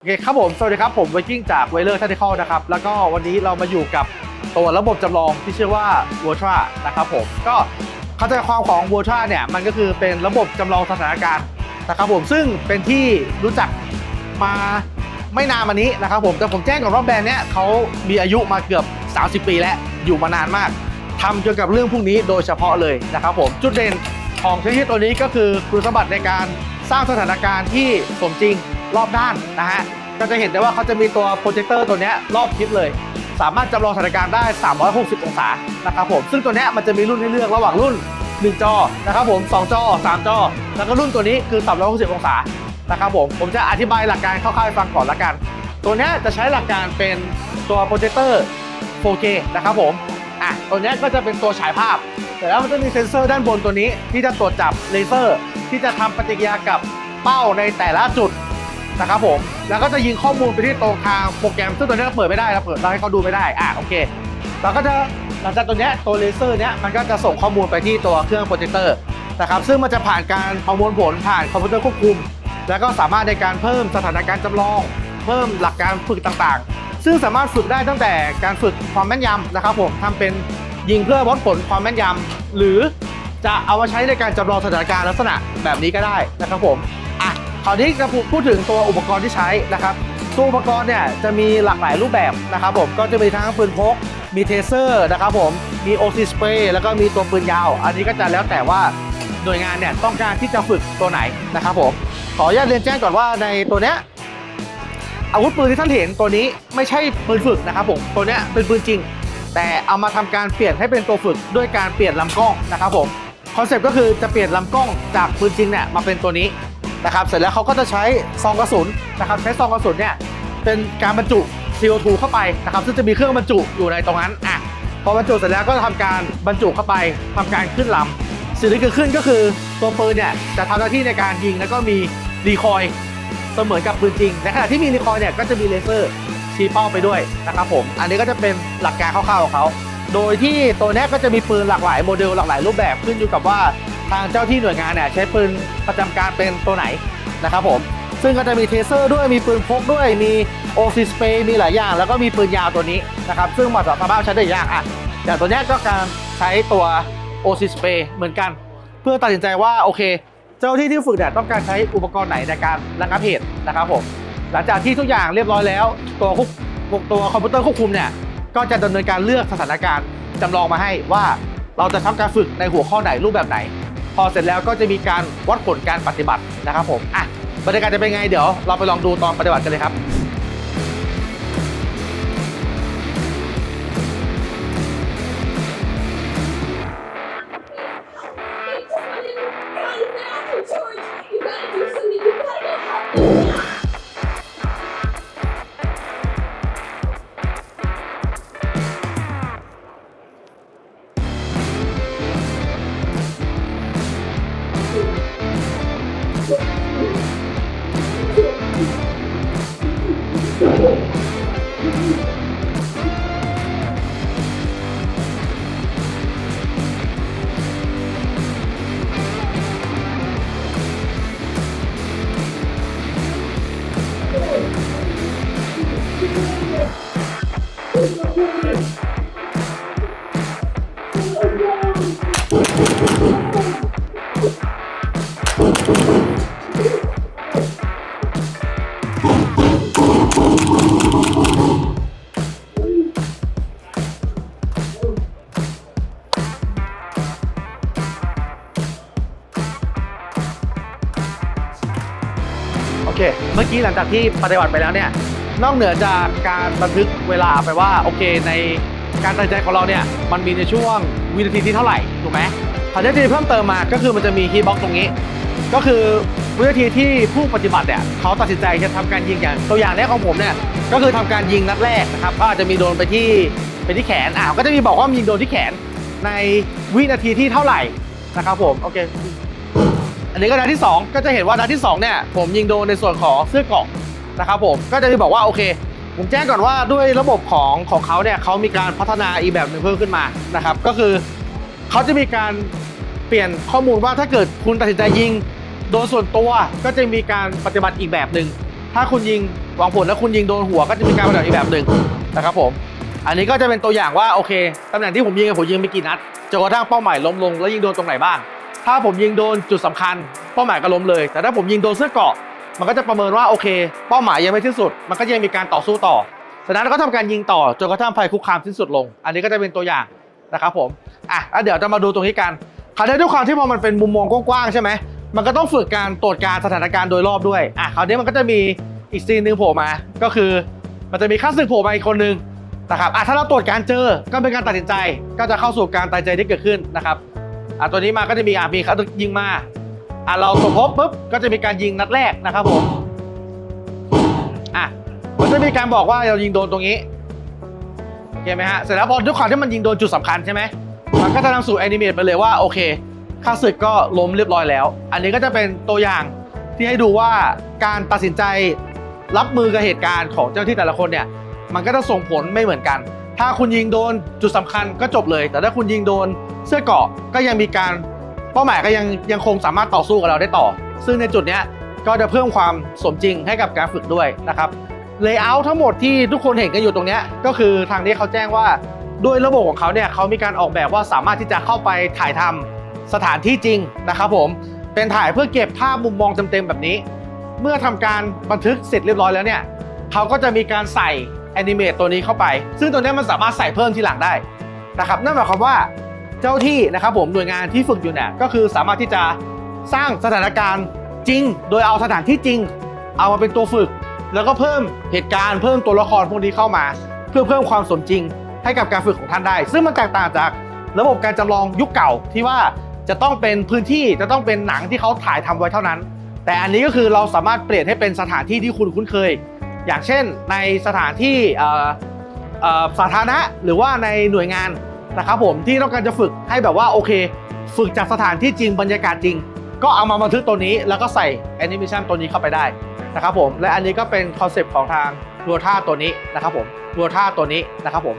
โอเคครับผม สวัสดีครับ ผมไวกิ้งจากเวเลอร์ทัติคอลนะครับ แล้วก็วันนี้เรามาอยู่กับตัวระบบจำลองที่ชื่อว่า v o t r a นะครับผม ก็เข้าใจความของ v o t r a เนี่ย มันก็คือเป็นระบบจำลองสถานการณ์นะครับผม ซึ่งเป็นที่รู้จักมาไม่นานมานี้นะครับผม แต่ผมแจ้งก่อนว่าแบรนด์เนี้ยเขามีอายุมาเกือบ 30 ปีแล้ว อยู่มานานมากทำเกี่ยวกับเรื่องพวกนี้โดยเฉพาะเลยนะครับผม จุดเด่นของเทคโนโลยีตัวนี้ก็คือคุณสมบัติในการสร้างสถานการณ์ที่สมจริง รอบด้านนะฮะก็จะเห็นได้ว่าเขาจะมีตัวโปรเจคเตอร์ตัวนี้รอบทิศเลย สามารถจำลองสถานการณ์ได้ 360 องศานะครับผมซึ่งตัวนี้มันจะมีรุ่นให้เลือกระหว่างรุ่น 1 จอนะครับผม 2 จอ 3 จอ แล้วก็รุ่นตัวนี้คือ 360 องศานะครับผมผมจะอธิบายหลักการคร่าวๆให้ฟังก่อนละกัน ตัวนี้จะใช้หลักการเป็นตัวโปรเจคเตอร์ 4K นะครับผมอะตัวนี้ก็จะเป็นตัวฉายภาพแต่แล้วมันจะมีเซ็นเซอร์ด้านบนตัวนี้ ที่จะตรวจจับเลเซอร์ที่จะทำปฏิกิริยากับเป้าในแต่ละจุด นะครับผมแล้วก็จะยิงข้อมูลไปที่ตรงทางโปรแกรมซึ่งตัวนี้เราเปิดไม่ได้เราเปิดเราให้เขาดูไม่ได้อะโอเคเราก็จะหลังจากตัวนี้ตัวเลเซอร์เนี้ยมันก็จะส่งข้อมูลไปที่ตัวเครื่องโปรเจคเตอร์นะครับซึ่งมันจะผ่านการประมวลผลผ่านคอมพิวเตอร์ควบคุม แล้วก็สามารถในการเพิ่มสถานการณ์จำลอง เพิ่มหลักการฝึกต่างๆ ซึ่งสามารถฝึกได้ตั้งแต่การฝึกความแม่นยำนะครับผมทำเป็นยิงเพื่อวัดผลความแม่นยำหรือจะเอามาใช้ในการจำลองสถานการณ์ลักษณะแบบนี้ก็ได้นะครับผม คราวนี้จะพูดถึงตัวอุปกรณ์ที่ใช้นะครับตัวอุปกรณ์เนี่ยจะมีหลากหลายรูปแบบนะครับผมก็จะมีทั้งปืนพก มีเทเซอร์นะครับผมมีโอซิสเปรย์แล้วก็มีตัวปืนยาว อันนี้ก็จะแล้วแต่ว่าหน่วยงานเนี่ยต้องการที่จะฝึกตัวไหนนะครับผมขออนุญาตเรียนแจ้งก่อนว่าในตัวเนี้ยอาวุธปืนที่ท่านเห็นตัวนี้ไม่ใช่ปืนฝึกนะครับผมตัวเนี้ยเป็นปืนจริง แต่เอามาทำการเปลี่ยนให้เป็นตัวฝึกด้วยการเปลี่ยนลำกล้องนะครับผมคอนเซปต์ก็คือจะเปลี่ยนลำกล้องจากปืนจริงเนี่ยมาเป็นตัวนี้ นะครับเสร็จแล้วเขาก็จะใช้ซองกระสุนนะครับใช้ซองกระสุนเนี่ยเป็นการบรรจุ CO2 เข้าไปนะครับซึ่งจะมีเครื่องบรรจุอยู่ในตรงนั้นอะพอบรรจุเสร็จแล้วก็ทำการบรรจุเข้าไปทำการขึ้นลำสิ่งที่เกิดขึ้นก็คือตัวปืนเนี่ยจะทำหน้าที่ในการยิงแล้วก็มีรีคอยล์เสมือนกับปืนจริงในขณะที่มีรีคอยล์เนี่ยก็จะมีเลเซอร์ชี้เป้าไปด้วยนะครับผมอันนี้ก็จะเป็นหลักการคร่าวๆของเขาโดยที่ตัวนี้ก็จะมีปืนหลากหลายโมเดลหลากหลายรูปแบบขึ้นอยู่กับว่า ทางเจ้าที่หน่วยงานเนี่ยใช้ปืนประจำการเป็นตัวไหนนะครับผม ซึ่งก็จะมีเทเซอร์ด้วยมีปืนพกด้วยมีโอซิสเปย์มีหลายอย่าง แล้วก็มีปืนยาวตัวนี้นะครับ ซึ่งเหมาะสำหรับใช้ได้ยากอะอย่างตัวเนี้ยก็การใช้ตัวโอซิสเปย์เหมือนกัน เพื่อตัดสินใจว่าโอเค เจ้าที่ที่ฝึกเนี่ยต้องการใช้อุปกรณ์ไหนในการระงับเหตุนะครับผมหลังจากที่ทุกอย่างเรียบร้อยแล้ว ตัวควบตัวคอมพิวเตอร์ควบคุมเนี่ยก็จะดำเนินการเลือกสถานการณ์จำลองมาให้ว่าเราจะทำการฝึกในหัวข้อไหนรูปแบบไหน พอเสร็จแล้วก็จะมีการวัดผลการปฏิบัตินะครับผมอะบรรยากาศจะเป็นไงเดี๋ยวเราไปลองดูตอนปฏิบัติกันเลยครับ โอเค เมื่อกี้หลังจากที่ปฏิบัติไปแล้วเนี่ย นอกเหนือจากการบันทึกเวลาไปว่า โอเคในการตัดสินใจของเราเนี่ย มันมีในช่วงวินาทีที่เท่าไหร่ ถูกไหม คราวนี้ที่เพิ่มเติมมาก็คือมันจะมีคีย์บ็อกตรงนี้ ก็คือวินาทีที่ผู้ปฏิบัติเนี่ยเขาตัดสินใจจะทำการยิงอย่างตัวอย่างแรกของผมเนี่ยก็คือทำการยิงนัดแรกนะครับก็อาจจะมีโดนไปที่ไปที่แขนอ่าก็จะมีบอกว่ามีโดนที่แขนในวินาทีที่เท่าไหร่นะครับผมโอเคอันนี้ก็นัดที่ 2 ก็จะเห็นว่านัดที่ 2 เนี่ย ผมยิงโดนในส่วนของเสื้อเกราะนะครับผมก็จะมีบอกว่าโอเคผมแจ้งก่อนว่าด้วยระบบของของเขาเนี่ยเขามีการพัฒนาอีกแบบหนึ่งเพิ่มขึ้นมานะครับ ก็คือเขาจะมีการ เปลี่ยนข้อมูลว่าถ้าเกิดคุณตัดสินใจยิง โดนส่วนตัวก็จะมีการปฏิบัติอีกแบบหนึ่งถ้าคุณยิงวางผลแล้วคุณยิงโดนหัวก็จะมีการปฏิบัติอีกแบบหนึ่งนะครับผม อันนี้ก็จะเป็นตัวอย่างว่าโอเคตำแหน่งที่ผมยิงผมยิงไปกี่นัดจนกระทั่งเป้าหมายล้มลง แล้วยิงโดนตรงไหนบ้าง ถ้าผมยิงโดนจุดสำคัญ เป้าหมายก็ล้มเลย แต่ถ้าผมยิงโดนเสื้อเกาะ มันก็จะประเมินว่าโอเค เป้าหมายยังไม่สิ้นสุด มันก็ยังมีการต่อสู้ต่อฉะนั้นก็ทำการยิงต่อจนกระทั่งภัยคุกคามสิ้นสุดลง อันนี้ก็จะเป็นตัวอย่างนะครับผม อะแล้วเดี๋ยวจะมาดูตรงนี้กัน คราวนี้ด้วยความที่พอมันเป็นมุมมองกว้างๆใช่ไหมมันก็ต้องฝึกการตรวจการสถานการณ์โดยรอบด้วยอะคราวนี้มันก็จะมีอีกซีนหนึ่งโผล่มา ก็คือมันจะมีข้าศึกโผล่มาอีกคนนึงนะครับอะถ้าเราตรวจการเจอก็เป็นการตัดสินใจ ก็จะเข้าสู่การตัดใจที่เกิดขึ้นนะครับอะตัวนี้มาก็จะมีอะมีข้าศึกยิงมาอะเราสมทบปุ๊บก็จะมีการยิงนัดแรกนะครับผมอะมันจะมีการบอกว่าเรายิงโดนตรงนี้โอเคไหมฮะเสร็จแล้วพอด้วยความที่มันยิงโดนจุดสำคัญใช่ไหม มันก็จะนำสู่แอนิเมตไปเลยว่าโอเคข้าศึกก็ล้มเรียบร้อยแล้ว อันนี้ก็จะเป็นตัวอย่างที่ให้ดูว่าการตัดสินใจรับมือกับเหตุการณ์ของเจ้าที่แต่ละคนเนี่ย มันก็จะส่งผลไม่เหมือนกัน ถ้าคุณยิงโดนจุดสำคัญก็จบเลย แต่ถ้าคุณยิงโดนเสื้อเกาะก็ยังมีการเป้าหมายก็ยังยังคงสามารถต่อสู้กับเราได้ต่อ ซึ่งในจุดเนี้ยก็จะเพิ่มความสมจริงให้กับการฝึกด้วยนะครับเลเยอร์ทั้งหมดที่ทุกคนเห็นกันอยู่ตรงนี้ก็คือทางนี้เขาแจ้งว่า ด้วยระบบของเขาเนี่ยเขามีการออกแบบว่าสามารถที่จะเข้าไปถ่ายทำสถานที่จริงนะครับผมเป็นถ่ายเพื่อเก็บภาพมุมมองเต็มๆแบบนี้ เมื่อทำการบันทึกเสร็จเรียบร้อยแล้วเนี่ยเขาก็จะมีการใส่แอนิเมตตัวนี้เข้าไป ซึ่งตัวนี้มันสามารถใส่เพิ่มทีหลังได้นะครับนั่นหมายความว่าเจ้าที่นะครับผมหน่วยงานที่ฝึกอยู่เนี่ยก็คือสามารถที่จะสร้างสถานการณ์จริง โดยเอาสถานที่จริง เอามาเป็นตัวฝึก แล้วก็เพิ่มเหตุการณ์เพิ่มตัวละครพวกนี้เข้ามา เพื่อเพิ่มความสมจริง ให้กับการฝึกของท่านได้ ซึ่งมันแตกต่างจากระบบการจำลองยุคเก่าที่ว่าจะต้องเป็นพื้นที่จะต้องเป็นหนังที่เขาถ่ายทำไว้เท่านั้น แต่อันนี้ก็คือเราสามารถเปลี่ยนให้เป็นสถานที่ที่คุณคุ้นเคย อย่างเช่น ในสถานที่สาธารณะหรือว่าในหน่วยงานนะครับผมที่ต้องการจะฝึกให้แบบว่าโอเค ฝึกจากสถานที่จริงบรรยากาศจริง ก็เอามาบันทึกตัวนี้ แล้วก็ใส่แอนิเมชันตัวนี้เข้าไปได้นะครับผมและอันนี้ก็เป็นคอนเซปต์ของทางรัวท่าตัวนี้นะครับผมรัวท่าตัวนี้นะครับผม